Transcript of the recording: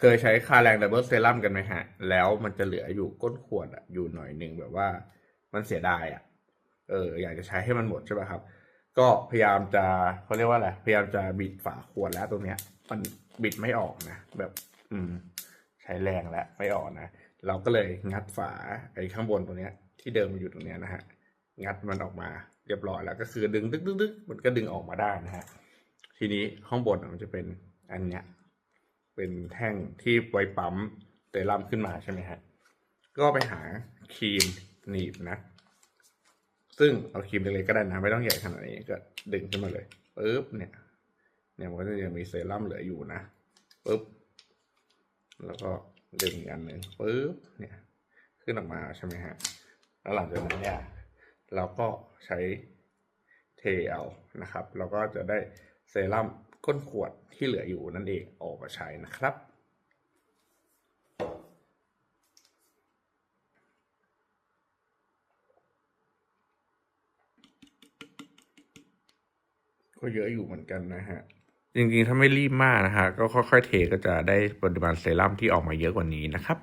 เคยใช้คาแรงดับเบิลเซรั่มกันไหมฮะ แล้วมันจะเหลืออยู่ก้นขวดอะอยู่หน่อยหนึ่งแบบว่ามันเสียดายอะเอออยากจะใช้ให้มันหมดใช่ป่ะครับ ก็พยายามจะเขาเรียกว่าอะไรพยายามจะบิดฝาขวดแล้วตรงเนี้ย มันบิดไม่ออกนะแบบ อืม ใช้แรงแล้วไม่ออกนะเราก็เลยงัดฝาไอ้ข้างบนตรงเนี้ย ที่เดิมมันอยู่ตรงเนี้ยนะฮะงัดมันออกมาเรียบร้อยแล้วก็คือดึงดึกดึกดึกมันก็ดึงออกมาได้นะฮะทีนี้ข้างบนมันจะเป็นอันเนี้ย เป็นแท่งที่ไว้ปั๊มเซรั่มขึ้นมาใช่ไหมฮะ ก็ไปหาครีมหนีบนะ ซึ่งเอาครีมเล็กๆก็ได้นะ ไม่ต้องใหญ่ขนาดนี้ก็ดึงขึ้นมาเลยปึ๊บเนี่ย เนี่ยมันก็จะยังมีเซรั่มเหลืออยู่นะปึ๊บแล้วก็ดึงอีกอันหนึ่งปึ๊บเนี่ย ขึ้นออกมาใช่ไหมฮะ แล้วหลังจากนั้นเนี่ยเราก็ใช้เทเอานะครับ เราก็จะได้เซรั่ม ก้นขวดที่เหลืออยู่นั่นเองออกมาใช้นะครับ ก็เยอะอยู่เหมือนกันนะฮะจริงๆ ถ้าไม่รีบมากนะฮะก็ค่อยๆเทก็จะได้ปริมาณเซรั่มที่ออกมาเยอะกว่านี้นะครับ